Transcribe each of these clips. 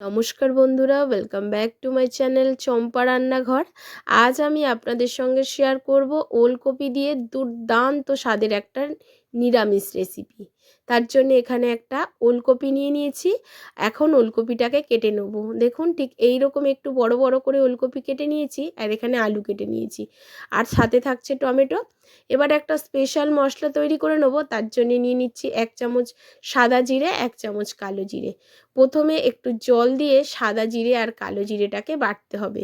নমস্কার বন্ধুরা welcome back to my channel Champa রান্নাঘর। আজ আমি আপনাদের সঙ্গে শেয়ার করব ওলকপি দিয়ে দুর্দান্ত স্বাদের একটা নিরামিষ রেসিপি তার জন্য এখানে একটা ওলকপি নিয়ে নিয়েছি। এখন ওলকপিটাকে কেটে নেব। দেখুন, ঠিক এই রকম একটু বড় বড় করে ওলকপি কেটে নিয়েছি আর এখানে আলু কেটে নিয়েছি। আর সাথে থাকছে টমেটো। এবার একটা স্পেশাল মশলা তৈরি করে নেব। তার জন্য নিয়ে নিচ্ছি এক চামচ সাদা জিরে, এক চামচ কালো জিরে। প্রথমে একটু জল দিয়ে সাদা জিরে আর কালো জিরেটাকে বাটতে হবে।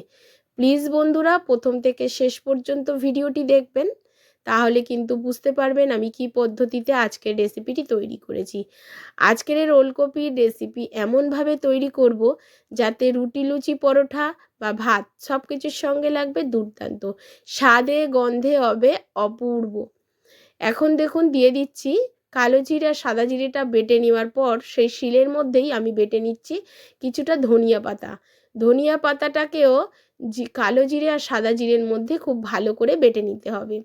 প্লিজ বন্ধুরা, প্রথম থেকে শেষ পর্যন্ত ভিডিওটি দেখবেন। তাহলে কিন্তু বুঝতে পারবেন আমি কি পদ্ধতিতে আজকের রেসিপিটি তৈরি করেছি। আজকের এই ওলকপির রেসিপি এমনভাবে তৈরি করব যাতে রুটি, লুচি পরোঠা বা ভাত সব কিছুর সঙ্গে লাগবে দুর্দান্ত। স্বাদে, গন্ধে হবে অপূর্ব। এখন দেখুন দিয়ে দিচ্ছি কালো জিরে, সাদা জিরেটা বেটে নেওয়ার পর সেই শিলের মধ্যেই আমি বেটে নিচ্ছি কিছুটা ধনিয়া পাতা। ধনিয়া পাতাটাকেও কালো জিরে আর সাদা জিরের মধ্যে খুব ভালো করে বেটে নিতে হবে।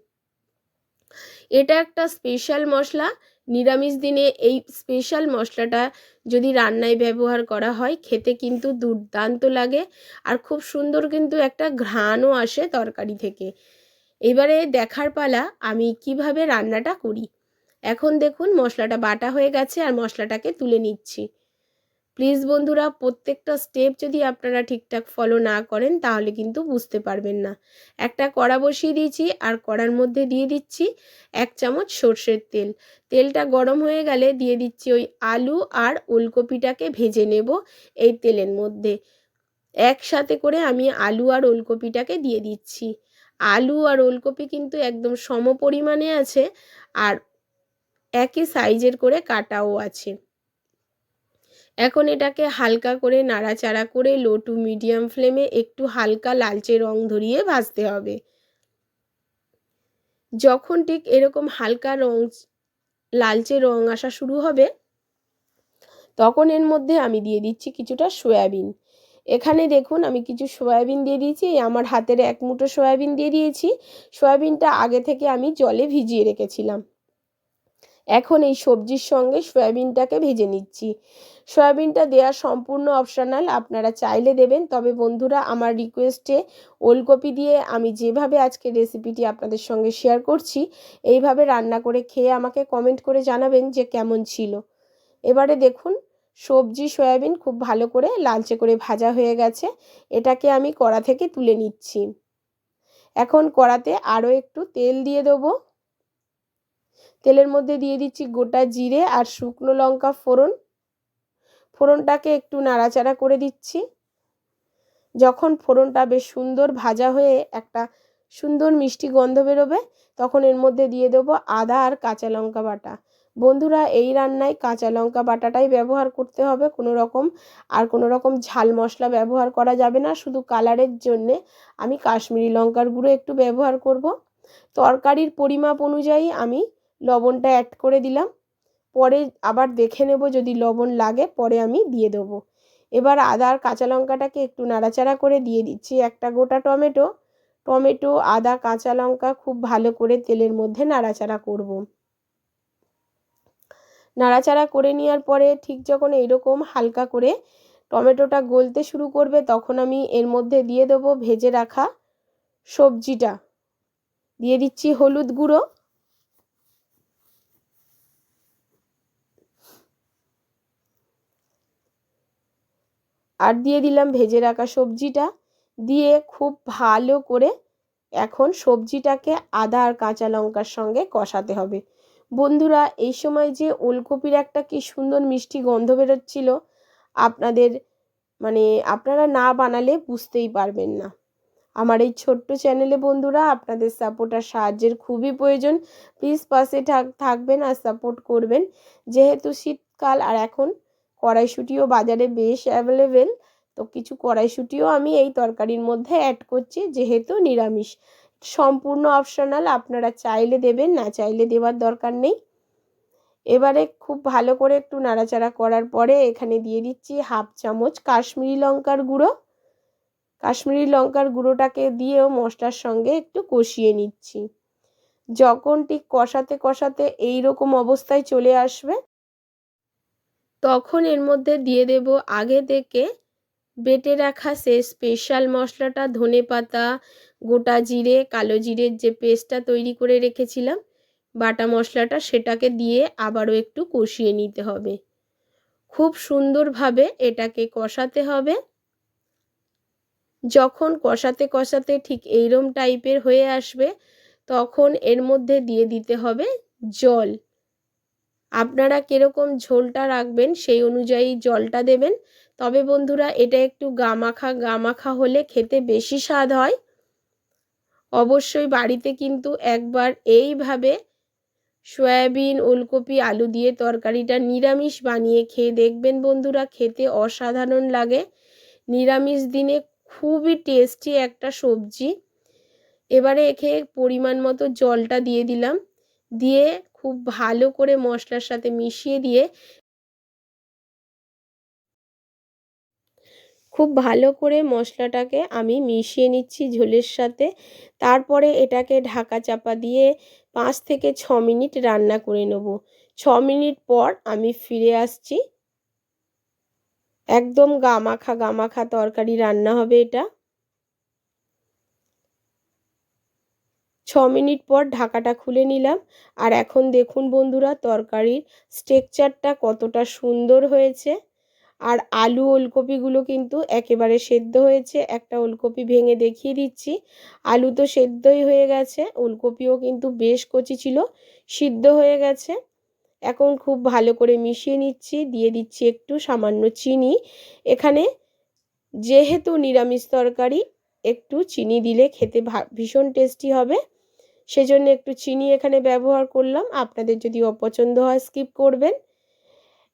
এটা একটা স্পেশাল মশলা। নিরামিষ দিনে এই স্পেশাল মশলাটা যদি রান্নায় ব্যবহার করা হয়, খেতে কিন্তু দুর্দান্ত লাগে। আর খুব সুন্দর কিন্তু একটা ঘ্রাণও আসে তরকারি থেকে। এবারে দেখার পালা, আমি কীভাবে রান্নাটা করি? এখন দেখুন মশলাটা বাটা হয়ে গেছে আর মশলাটাকে তুলে নিচ্ছি। প্লিজ বন্ধুরা, প্রত্যেকটা স্টেপ যদি আপনারা ঠিকঠাক ফলো না করেন, তাহলে কিন্তু বুঝতে পারবেন না। একটা কড়া বসিয়ে দিয়েছি, আর কড়ার মধ্যে দিয়ে দিচ্ছি এক চামচ সর্ষের তেল। তেলটা গরম হয়ে গেলে দিয়ে দিচ্ছি ওই আলু আর ওলকপিটাকে ভেজে নেব এই তেলের মধ্যে। একসাথে করে আমি আলু আর ওলকপিটাকে দিয়ে দিচ্ছি। আলু আর ওলকপি কিন্তু একদম সম পরিমাণে আছে, আর একই সাইজের করে কাটাও আছে। এখন এটাকে হালকা করে নাড়াচাড়া করে লো টু মিডিয়াম ফ্লেমে একটু হালকা লালচে রং ধরিয়ে ভাজতে হবে। যখন ঠিক এরকম হালকা রং, লালচে রং আসা শুরু হবে, তখন এর মধ্যে আমি দিয়ে দিচ্ছি কিছুটা সয়াবিন। এখানে দেখুন আমি কিছু সয়াবিন দিয়ে দিয়েছি, এই আমার হাতের এক মুঠো সয়াবিন দিয়ে দিয়েছি। সয়াবিনটা আগে থেকে আমি জলে ভিজিয়ে রেখেছিলাম। এখন এই সবজির সঙ্গে সয়াবিনটাকে ভেজে নিচ্ছি। সয়াবিনটা দেওয়া সম্পূর্ণ অপশনাল আপনারা চাইলে দেবেন। তবে বন্ধুরা, আমার রিকোয়েস্টে ওলকপি দিয়ে আমি যেভাবে আজকে রেসিপিটি আপনাদের সঙ্গে শেয়ার করছি, এইভাবে রান্না করে খেয়ে আমাকে কমেন্ট করে জানাবেন যে কেমন ছিল। এবারে দেখুন, সবজি, সয়াবিন খুব ভালো করে লালচে করে ভাজা হয়ে গেছে। এটাকে আমি কড়া থেকে তুলে নিচ্ছি। এখন কড়াতে আরও একটু তেল দিয়ে দেবো। তেলের মধ্যে দিয়ে দিচ্ছি গোটা জিরে আর শুকনো লঙ্কা ফোড়ন। ফোড়নটাকে একটু নাড়াচাড়া করে দিচ্ছি। যখন ফোড়নটা বেশ সুন্দর ভাজা হয়ে একটা সুন্দর মিষ্টি গন্ধ বেরোবে, তখন এর মধ্যে দিয়ে দেবো আদা আর কাঁচা লঙ্কা বাটা। বন্ধুরা, এই রান্নায় কাঁচা লঙ্কা বাটাটাই ব্যবহার করতে হবে। কোনো রকম আর কোনো রকম ঝাল মশলা ব্যবহার করা যাবে না। শুধু কালারের জন্যে আমি কাশ্মীরি লঙ্কার গুঁড়ো একটু ব্যবহার করব। তরকারির পরিমাপ অনুযায়ী আমি লবণটা অ্যাড করে দিলাম। পরে আবার দেখে নেব যদি লবণ লাগে, পরে আমি দিয়ে দেবো। এবার আদা আর কাঁচা লঙ্কাটাকে একটু নাড়াচাড়া করে দিয়ে দিচ্ছি একটা গোটা টমেটো। টমেটো, আদা, কাঁচা লঙ্কা খুব ভালো করে তেলের মধ্যে নাড়াচাড়া করব। নাড়াচাড়া করে নেওয়ার পরে ঠিক যখন এইরকম হালকা করে টমেটোটা গলতে শুরু করবে, তখন আমি এর মধ্যে দিয়ে দেবো ভেজে রাখা সবজিটা। দিয়ে দিচ্ছি হলুদ গুঁড়ো। আর দিয়ে দিলাম ভেজে রাখা সবজিটা। দিয়ে খুব ভালো করে এখন সবজিটাকে আদা আর কাঁচা লঙ্কার সঙ্গে কষাতে হবে। বন্ধুরা, এই সময় যে ওলকপির একটা কি সুন্দর মিষ্টি গন্ধ বেরোচ্ছিল, আপনাদের মানে আপনারা না বানালে বুঝতেই পারবেন না। আমার এই ছোট্ট চ্যানেলে বন্ধুরা, আপনাদের সাপোর্ট আর সাহায্যের খুবই প্রয়োজন। প্লিজ পাশে থাকবেন আর সাপোর্ট করবেন। যেহেতু শীতকাল আর এখন কড়াইশুঁটিও বাজারে বেশ অ্যাভেলেবেল তো কিছু কড়াইশুঁটিও আমি এই তরকারির মধ্যে অ্যাড করছি, যেহেতু নিরামিষ। সম্পূর্ণ অপশনাল আপনারা চাইলে দেবেন, না চাইলে দেওয়ার দরকার নেই। এবারে খুব ভালো করে একটু নাড়াচাড়া করার পরে এখানে দিয়ে দিচ্ছি হাফ চামচ কাশ্মীরি লঙ্কার গুঁড়ো। কাশ্মীরি লঙ্কার গুঁড়োটাকে দিয়েও মশলার সঙ্গে একটু কষিয়ে নিচ্ছি। যখন ঠিক কষাতে কষাতে এই রকম অবস্থায় চলে আসবে তখন এর মধ্যে দিয়ে দেব আগে থেকে বেটে রাখা সেই স্পেশাল মশলাটা, ধনে পাতা, গোটা জিরে, কালো জিরের যে পেস্টটা তৈরি করে রেখেছিলাম, বাটা মশলাটা সেটাকে দিয়ে আবারও একটু কষিয়ে নিতে হবে। খুব সুন্দরভাবে এটাকে কষাতে হবে। যখন কষাতে কষাতে ঠিক এইরম টাইপের হয়ে আসবে, তখন এর মধ্যে দিয়ে দিতে হবে জল। আপনারা কীরকম ঝোলটা রাখবেন সেই অনুযায়ী জলটা দেবেন। তবে বন্ধুরা, এটা একটু গামাখা গামাখা হলে খেতে বেশি স্বাদ হয়। অবশ্যই বাড়িতে কিন্তু একবার এইভাবে সয়াবিন, ওলকপি, আলু দিয়ে তরকারিটা নিরামিষ বানিয়ে খেয়ে দেখবেন বন্ধুরা, খেতে অসাধারণ লাগে। নিরামিষ দিনে খুবই টেস্টি একটা সবজি। এবারে এখে পরিমাণ মতো জলটা দিয়ে দিলাম। দিয়ে খুব ভালো করে মশলার সাথে মিশিয়ে দিয়ে খুব ভালো করে মশলাটাকে আমি মিশিয়ে নিচ্ছি ঝোলের সাথে। তারপরে এটাকে ঢাকা চাপা দিয়ে পাঁচ থেকে ছ মিনিট রান্না করে নেব। ছ মিনিট পর আমি ফিরে আসছি। একদম গামাখা গামাখা তরকারি রান্না হবে এটা। ছ মিনিট পর ঢাকাটা খুলে নিলাম। আর এখন দেখুন বন্ধুরা, তরকারির স্ট্রেকচারটা কতটা সুন্দর হয়েছে। আর আলু ওলকপিগুলো কিন্তু একেবারে সেদ্ধ হয়েছে। একটা ওলকপি ভেঙে দেখিয়ে দিচ্ছি। আলু তো সেদ্ধই হয়ে গেছে, ওলকপিও কিন্তু বেশ কচি ছিল, সিদ্ধ হয়ে গেছে। এখন খুব ভালো করে মিশিয়ে নিচ্ছি, দিয়ে দিচ্ছি একটু সামান্য চিনি। এখানে যেহেতু নিরামিষ তরকারি, একটু চিনি দিলে খেতে ভীষণ টেস্টি হবে। সেজন্য একটু চিনি এখানে ব্যবহার করলাম। আপনাদের যদি অপছন্দ হয় স্কিপ করবেন।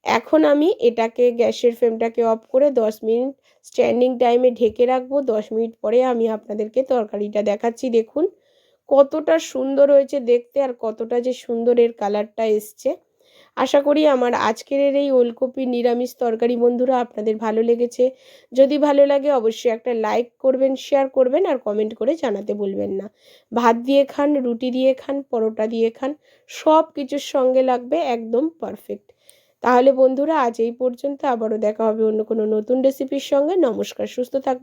এখন আমি এটাকে গ্যাসের ফ্লেমটাকে অফ করে দশ মিনিট স্ট্যান্ডিং টাইমে ঢেকে রাখব। দশ মিনিট পরে আমি আপনাদেরকে তরকারিটা দেখাচ্ছি। দেখুন কতটা সুন্দর হয়েছে দেখতে আর কতটা যে সুন্দর এর কালারটা এসছে। আশা করি আমার আজকের এই ওলকপি নিরামিষ তরকারি বন্ধুরা আপনাদের ভালো লেগেছে। যদি ভালো লাগে অবশ্যই একটা লাইক করবেন শেয়ার করবেন আর কমেন্ট করে জানাতে বলবেন না। ভাত দিয়ে খান, রুটি দিয়ে খান, পরোটা দিয়ে খান, সব কিছুর সঙ্গে লাগবে একদম পারফেক্ট তাহলে বন্ধুরা আজ এই পর্যন্ত আবারও দেখা হবে অন্য কোনো নতুন রেসিপির সঙ্গে। নমস্কার, সুস্থ থাক